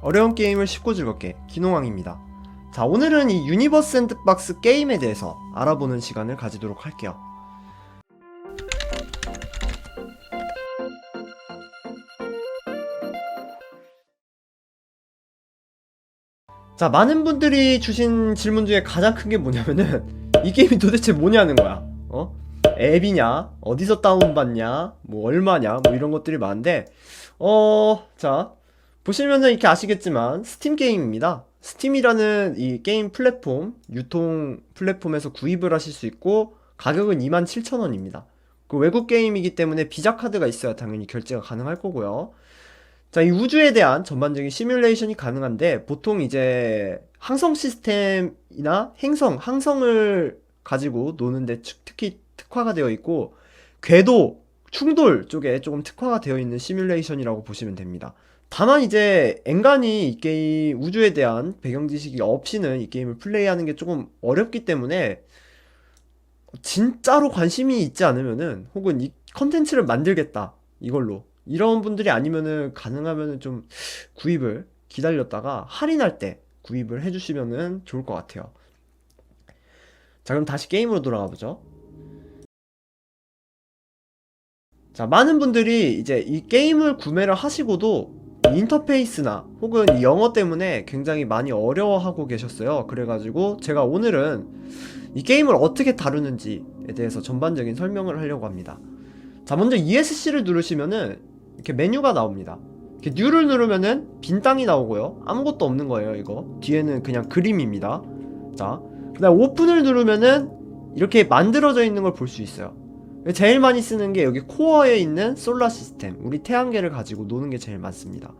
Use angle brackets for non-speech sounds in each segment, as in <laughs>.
어려운 게임을 쉽고 즐겁게 기농왕입니다. 자, 오늘은 이 유니버스 샌드박스 게임에 대해서 알아보는 시간을 가지도록 할게요. 자, 많은 분들이 주신 질문 중에 가장 큰 게 뭐냐면은 <laughs> 이 게임이 도대체 뭐냐는 거야. 어? 앱이냐? 어디서 다운받냐? 뭐 얼마냐? 뭐 이런 것들이 많은데 어, 자, 보시면은 이렇게 아시겠지만 스팀 게임입니다. 스팀이라는 이 게임 플랫폼, 유통 플랫폼에서 구입을 하실 수 있고 가격은 27,000원입니다. 그 외국 게임이기 때문에 비자 카드가 있어야 당연히 결제가 가능할 거고요. 자, 이 우주에 대한 전반적인 시뮬레이션이 가능한데 보통 이제 항성 시스템이나 행성, 항성을 가지고 노는데 특- 특히 특화가 되어 있고 궤도, 충돌 쪽에 조금 특화가 되어 있는 시뮬레이션이라고 보시면 됩니다. 다만 이제 엔간히 이 게임 우주에 대한 배경 지식이 없이는 이 게임을 플레이하는 게 조금 어렵기 때문에 진짜로 관심이 있지 않으면은 혹은 이 컨텐츠를 만들겠다 이걸로 이런 분들이 아니면은 가능하면은 좀 구입을 기다렸다가 할인할 때 구입을 해주시면은 좋을 것 같아요. 자 그럼 다시 게임으로 돌아가 보죠. 자 많은 분들이 이제 이 게임을 구매를 하시고도 이 인터페이스나 혹은 이 영어 때문에 굉장히 많이 어려워하고 계셨어요. 그래가지고 제가 오늘은 이 게임을 어떻게 다루는지에 대해서 전반적인 설명을 하려고 합니다. 자, 먼저 ESC를 누르시면은 이렇게 메뉴가 나옵니다. 이렇게 New를 누르면은 빈 땅이 나오고요. 아무것도 없는 거예요, 이거. 뒤에는 그냥 그림입니다. 자, 그 다음 오픈을 누르면은 이렇게 만들어져 있는 걸 볼 수 있어요. 제일 많이 쓰는 게 여기 코어에 있는 솔라 시스템, 우리 태양계를 가지고 노는 게 제일 많습니다.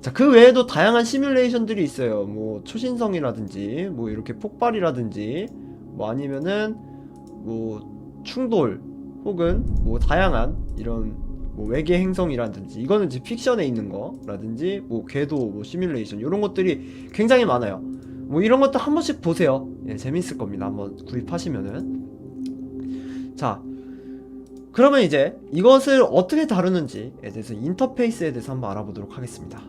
자, 그 외에도 다양한 시뮬레이션들이 있어요. 뭐 초신성이라든지, 뭐 이렇게 폭발이라든지, 뭐 아니면은 뭐 충돌 혹은 뭐 다양한 이런 뭐 외계 행성이라든지 이거는 이제 픽션에 있는 거라든지 뭐 궤도 뭐 시뮬레이션 이런 것들이 굉장히 많아요. 뭐 이런 것도 한 번씩 보세요. 예, 재밌을 겁니다. 한번 구입하시면은 자 그러면 이제 이것을 어떻게 다루는지에 대해서 인터페이스에 대해서 한번 알아보도록 하겠습니다.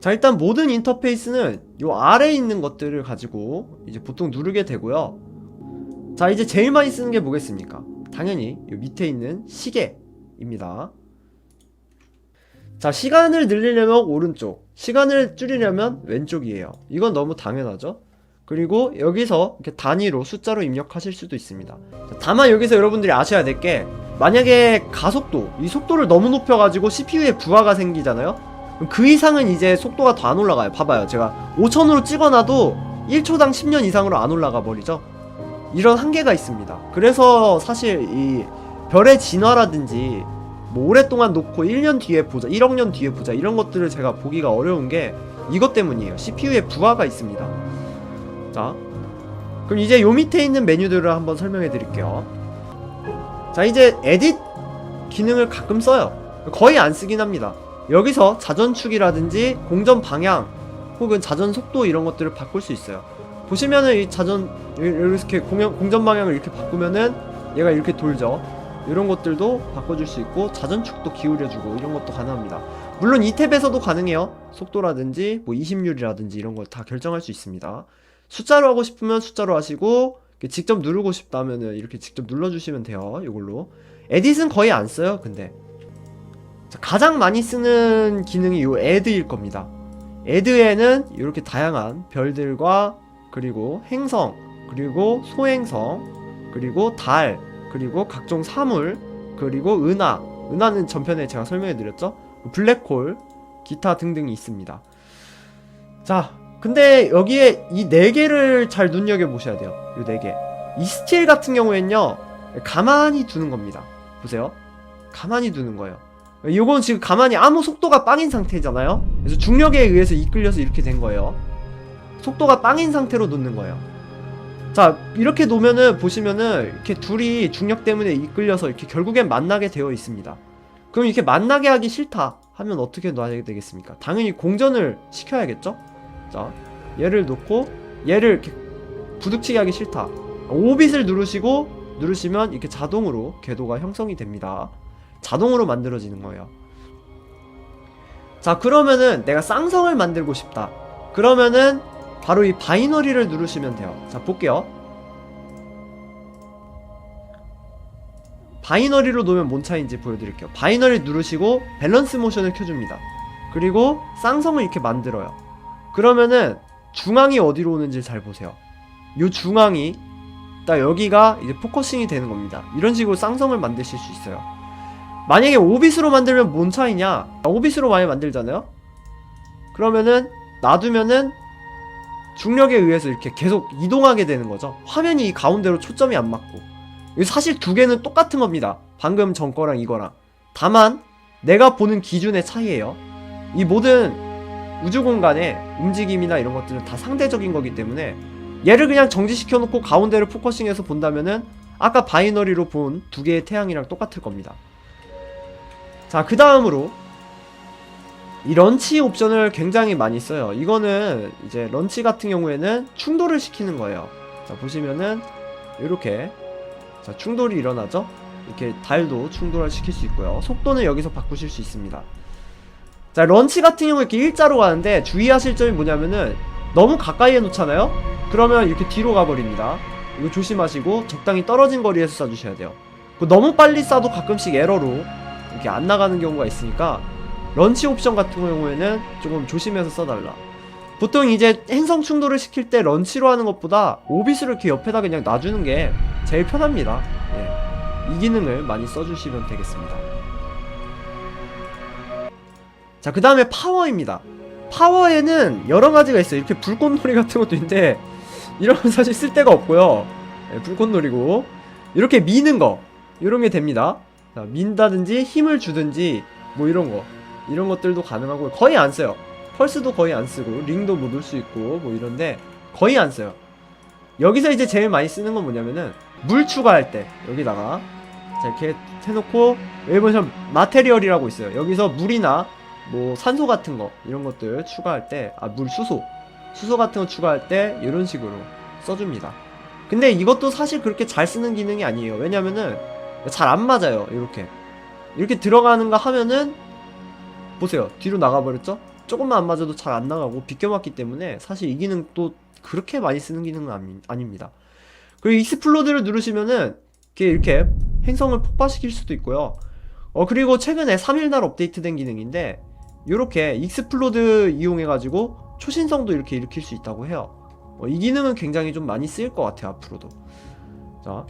자 일단 모든 인터페이스는 요 아래에 있는 것들을 가지고 이제 보통 누르게 되고요. 자 이제 제일 많이 쓰는 게 뭐겠습니까? 당연히 요 밑에 있는 시계입니다. 자 시간을 늘리려면 오른쪽 시간을 줄이려면 왼쪽이에요. 이건 너무 당연하죠 그리고 여기서 이렇게 단위로 숫자로 입력하실 수도 있습니다 자, 다만 여기서 여러분들이 아셔야 될 게 만약에 가속도 이 속도를 너무 높여가지고 CPU에 부하가 생기잖아요 그 이상은 이제 속도가 더 안 올라가요. 봐봐요. 제가 5000으로 찍어놔도 1초당 10년 이상으로 안 올라가 버리죠. 이런 한계가 있습니다. 그래서 사실 이 별의 진화라든지 뭐 오랫동안 놓고 1년 뒤에 보자, 1억 년 뒤에 보자 이런 것들을 제가 보기가 어려운 게 이것 때문이에요. CPU에 부하가 있습니다. 자, 그럼 이제 요 밑에 있는 메뉴들을 한번 설명해 드릴게요. 자, 이제 에딧 기능을 가끔 써요. 거의 안 쓰긴 합니다. 여기서 자전축이라든지 공전 방향 혹은 자전 속도 이런 것들을 바꿀 수 있어요. 보시면은 이 자전 이렇게 공연, 공전 방향을 이렇게 바꾸면은 얘가 이렇게 돌죠. 이런 것들도 바꿔줄 수 있고 자전축도 기울여주고 이런 것도 가능합니다. 물론 이 탭에서도 가능해요. 속도라든지 뭐 20률이라든지 이런 걸 다 결정할 수 있습니다. 숫자로 하고 싶으면 숫자로 하시고 직접 누르고 싶다면은 이렇게 직접 눌러주시면 돼요. 이걸로 에딧은 거의 안 써요. 근데 자, 가장 많이 쓰는 기능이 요 애드일 겁니다. 애드에는 이렇게 다양한 별들과 그리고 행성, 그리고 소행성, 그리고 달, 그리고 각종 사물, 그리고 은하. 은하는 전편에 제가 설명해 드렸죠? 블랙홀, 기타 등등이 있습니다. 자, 근데 여기에 이 네 개를 잘 눈여겨 보셔야 돼요. 이 네 개. 이 스틸 같은 경우에는요, 가만히 두는 겁니다. 보세요. 가만히 두는 거예요. 이건 지금 가만히 아무 속도가 빵인 상태잖아요. 그래서 중력에 의해서 이끌려서 이렇게 된 거예요. 속도가 빵인 상태로 놓는 거예요. 자, 이렇게 놓으면은 보시면은 이렇게 둘이 중력 때문에 이끌려서 이렇게 결국엔 만나게 되어 있습니다. 그럼 이렇게 만나게 하기 싫다 하면 어떻게 놔야 되겠습니까? 당연히 공전을 시켜야겠죠? 자, 얘를 놓고 얘를 이렇게 부딪히게 하기 싫다. 5빛을 누르시고 누르시면 이렇게 자동으로 궤도가 형성이 됩니다. 자동으로 만들어지는 거예요. 자 그러면은 내가 쌍성을 만들고 싶다 그러면은 바로 이 바이너리를 누르시면 돼요 자 볼게요 바이너리로 놓으면 뭔 차이인지 보여드릴게요 바이너리 누르시고 밸런스 모션을 켜줍니다 그리고 쌍성을 이렇게 만들어요 그러면은 중앙이 어디로 오는지 잘 보세요. 요 중앙이 딱 여기가 이제 포커싱이 되는 겁니다. 이런 식으로 쌍성을 만드실 수 있어요. 만약에 오빗으로 만들면 뭔 차이냐? 오빗으로 많이 만들잖아요? 그러면은 놔두면은 중력에 의해서 이렇게 계속 이동하게 되는 거죠. 화면이 이 가운데로 초점이 안 맞고. 사실 두 개는 똑같은 겁니다. 방금 전 거랑 이거랑. 다만 내가 보는 기준의 차이예요. 이 모든 우주 공간의 움직임이나 이런 것들은 다 상대적인 거기 때문에 얘를 그냥 정지시켜 놓고 가운데를 포커싱해서 본다면은 아까 바이너리로 본 두 개의 태양이랑 똑같을 겁니다 자, 그 다음으로 이 런치 옵션을 굉장히 많이 써요. 이거는 이제 런치 같은 경우에는 충돌을 시키는 거예요. 자, 보시면은 이렇게 자, 충돌이 일어나죠? 이렇게 달도 충돌을 시킬 수 있고요. 속도는 여기서 바꾸실 수 있습니다. 자, 런치 같은 경우에 이렇게 일자로 가는데 주의하실 점이 뭐냐면은 너무 가까이에 놓잖아요? 그러면 이렇게 뒤로 가버립니다. 이거 조심하시고 적당히 떨어진 거리에서 쏴주셔야 돼요. 그 너무 빨리 쏴도 가끔씩 에러로 이렇게 안 나가는 경우가 있으니까 런치 옵션 같은 경우에는 조금 조심해서 써달라. 보통 이제 행성 충돌을 시킬 때 런치로 하는 것보다 오비스를 이렇게 옆에다 그냥 놔주는 게 제일 편합니다. 예. 이 기능을 많이 써주시면 되겠습니다. 자, 그 다음에 파워입니다. 파워에는 여러 가지가 있어요. 이렇게 불꽃놀이 같은 것도 있는데, 이런 건 사실 쓸 데가 없고요. 예, 불꽃놀이고, 이렇게 미는 거, 이런 게 됩니다. 자, 민다든지 힘을 주든지 뭐 이런 거 이런 것들도 가능하고 거의 안 써요 펄스도 거의 안 쓰고 링도 못올수 있고 뭐 이런데 거의 안 써요 여기서 이제 제일 많이 쓰는 건 뭐냐면은 물 추가할 때 여기다가 자 이렇게 해놓고 보시면 마테리얼이라고 있어요 여기서 물이나 뭐 산소 같은 거 이런 것들 추가할 때 아 물 수소. 수소 같은 거 추가할 때 이런 식으로 써줍니다. 근데 이것도 사실 그렇게 잘 쓰는 기능이 아니에요. 왜냐면은 잘 안 맞아요 이렇게. 이렇게 들어가는가 하면은 보세요. 뒤로 나가버렸죠? 조금만 안 맞아도 잘 안 나가고 비껴맞기 때문에 사실 이 기능 또 그렇게 많이 쓰는 기능은 아니, 아닙니다. 그리고 익스플로드를 누르시면은 이렇게, 이렇게 행성을 폭파시킬 수도 있고요. 어 그리고 최근에 3일날 업데이트된 기능인데 이렇게 익스플로드 이용해가지고 초신성도 이렇게 일으킬 수 있다고 해요 어, 이 기능은 굉장히 좀 많이 쓰일 것 같아요 앞으로도 자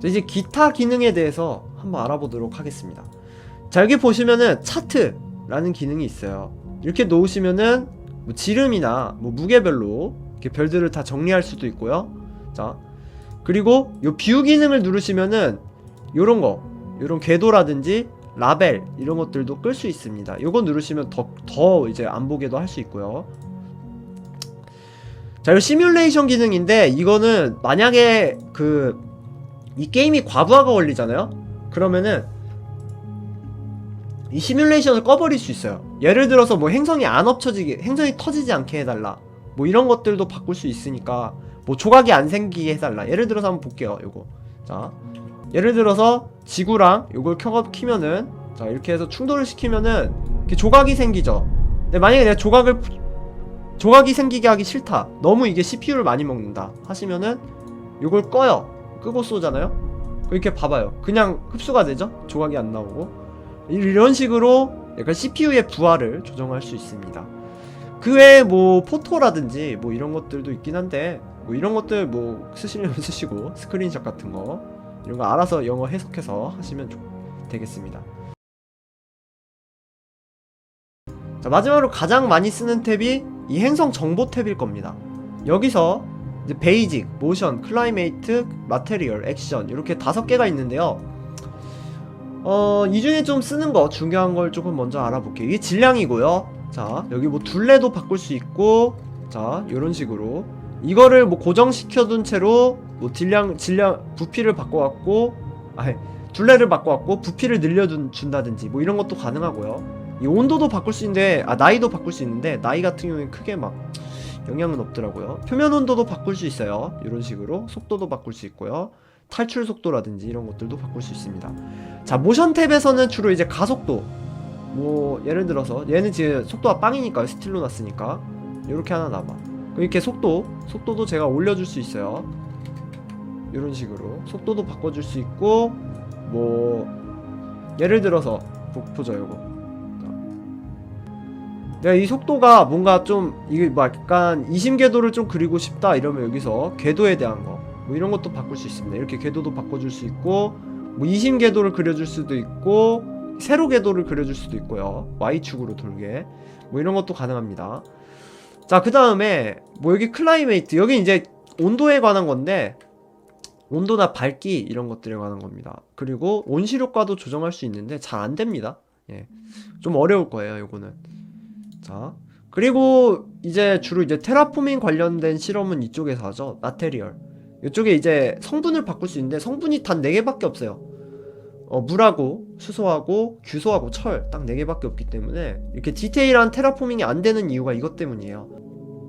자, 이제 기타 기능에 대해서 한번 알아보도록 하겠습니다. 자, 여기 보시면은 차트라는 기능이 있어요. 이렇게 놓으시면은 뭐 지름이나 뭐 무게별로 이렇게 별들을 다 정리할 수도 있고요. 자, 그리고 요뷰 기능을 누르시면은 요런 거, 요런 궤도라든지 라벨 이런 것들도 끌 수 있습니다. 요거 누르시면 더, 더 이제 안 보게도 할 수 있고요. 자, 이 시뮬레이션 기능인데 이거는 만약에 그 이 게임이 과부하가 걸리잖아요? 그러면은 이 시뮬레이션을 꺼버릴 수 있어요. 예를 들어서 뭐 행성이 안 엎쳐지게, 행성이 터지지 않게 해달라. 뭐 이런 것들도 바꿀 수 있으니까 뭐 조각이 안 생기게 해달라. 예를 들어서 한번 볼게요. 요거. 자, 예를 들어서 지구랑 요걸 켜고 키면은 자 이렇게 해서 충돌을 시키면은 이렇게 조각이 생기죠. 근데 만약에 내가 조각을 조각이 생기게 하기 싫다. 너무 이게 CPU를 많이 먹는다. 하시면은 요걸 꺼요. 끄고 쏘잖아요? 이렇게 봐봐요. 그냥 흡수가 되죠? 조각이 안 나오고. 이런 식으로 약간 CPU의 부하를 조정할 수 있습니다. 그 외에 뭐 포토라든지 뭐 이런 것들도 있긴 한데 뭐 이런 것들 뭐 쓰시려면 쓰시고 스크린샷 같은 거 이런 거 알아서 영어 해석해서 하시면 좋- 되겠습니다. 자 마지막으로 가장 많이 쓰는 탭이 이 행성 정보 탭일 겁니다. 여기서 이제 베이직, 모션, 클라이메이트, 마테리얼, 액션 이렇게 다섯 개가 있는데요. 어, 이 중에 좀 쓰는 거 중요한 걸 조금 먼저 알아볼게요. 이게 질량이고요. 자, 여기 뭐 둘레도 바꿀 수 있고, 자, 이런 식으로 이거를 뭐 고정시켜 둔 채로 뭐 질량, 질량 부피를 바꿔갖고, 아, 둘레를 바꿔갖고 부피를 늘려준 준다든지 뭐 이런 것도 가능하고요. 이 온도도 바꿀 수 있는데, 아 나이도 바꿀 수 있는데 나이 같은 경우에 크게 막 영향은 없더라고요. 표면 온도도 바꿀 수 있어요. 이런 식으로 속도도 바꿀 수 있고요. 탈출 속도라든지 이런 것들도 바꿀 수 있습니다. 자, 모션 탭에서는 주로 이제 가속도. 뭐 예를 들어서 얘는 지금 속도가 빵이니까요. 스틸로 놨으니까. 이렇게 하나 남아. 이렇게 속도, 속도도 제가 올려줄 수 있어요. 이런 식으로 속도도 바꿔줄 수 있고 뭐 예를 들어서 보, 보죠 자. 내가 이 속도가 뭔가 좀 이게 뭐 약간 이심 궤도를 좀 그리고 싶다 이러면 여기서 궤도에 대한 거 뭐 이런 것도 바꿀 수 있습니다. 이렇게 궤도도 바꿔줄 수 있고 뭐 이심 궤도를 그려줄 수도 있고 세로 궤도를 그려줄 수도 있고요. Y축으로 돌게. 뭐 이런 것도 가능합니다. 자 그 다음에 뭐 여기 클라이메이트 여기 이제 온도에 관한 건데 온도나 밝기 이런 것들에 관한 겁니다. 그리고 온실 효과도 조정할 수 있는데 잘 안 됩니다. 예. 좀 어려울 거예요, 요거는. 자. 그리고 이제 주로 이제 테라포밍 관련된 실험은 이쪽에서 하죠. 마테리얼. 이쪽에 이제 성분을 바꿀 수 있는데 성분이 단 4개밖에 없어요. 어, 물하고 수소하고 규소하고 철 딱 4개밖에 없기 때문에 이렇게 디테일한 테라포밍이 안 되는 이유가 이것 때문이에요.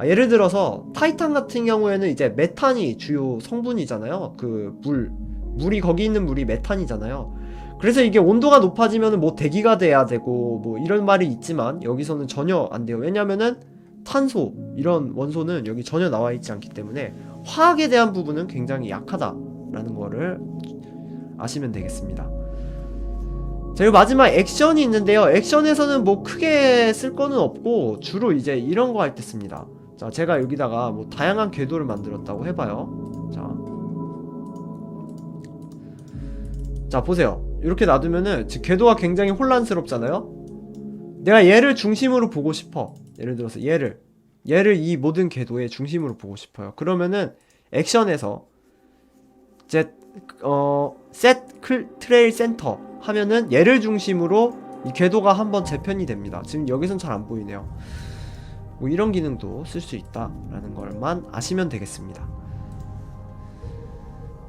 아, 예를 들어서 타이탄 같은 경우에는 이제 메탄이 주요 성분이잖아요. 그 물, 물이 거기 있는 물이 메탄이잖아요. 그래서 이게 온도가 높아지면 뭐 대기가 돼야 되고 뭐 이런 말이 있지만 여기서는 전혀 안 돼요. 왜냐면은 탄소 이런 원소는 여기 전혀 나와 있지 않기 때문에 화학에 대한 부분은 굉장히 약하다라는 거를 아시면 되겠습니다. 자, 그리고 마지막 액션이 있는데요. 액션에서는 뭐 크게 쓸 거는 없고 주로 이제 이런 거 할 때 씁니다. 자, 제가 여기다가 뭐 다양한 궤도를 만들었다고 해봐요. 자, 자 보세요. 이렇게 놔두면은 궤도가 굉장히 혼란스럽잖아요. 내가 얘를 중심으로 보고 싶어. 예를 들어서 얘를 얘를 이 모든 궤도의 중심으로 보고 싶어요. 그러면은 액션에서 이제 어셋 트레일 센터 하면은 얘를 중심으로 이 궤도가 한번 재편이 됩니다. 지금 여기선 잘 안 보이네요. 뭐 이런 기능도 쓸 수 있다라는 걸만 아시면 되겠습니다.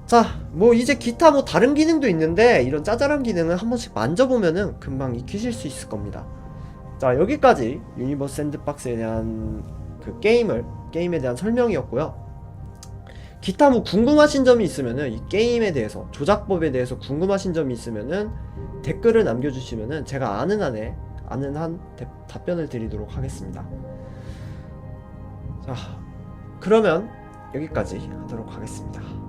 자, 뭐 이제 기타 뭐 다른 기능도 있는데 이런 짜잘한 기능은 한 번씩 만져보면은 금방 익히실 수 있을 겁니다. 자, 여기까지 유니버스 샌드박스에 대한 그 게임을 게임에 대한 설명이었고요. 기타 뭐 궁금하신 점이 있으면은 이 게임에 대해서 조작법에 대해서 궁금하신 점이 있으면은 댓글을 남겨주시면은 제가 아는 한에 아는 한 대- 답변을 드리도록 하겠습니다. 자, 그러면 여기까지 하도록 하겠습니다.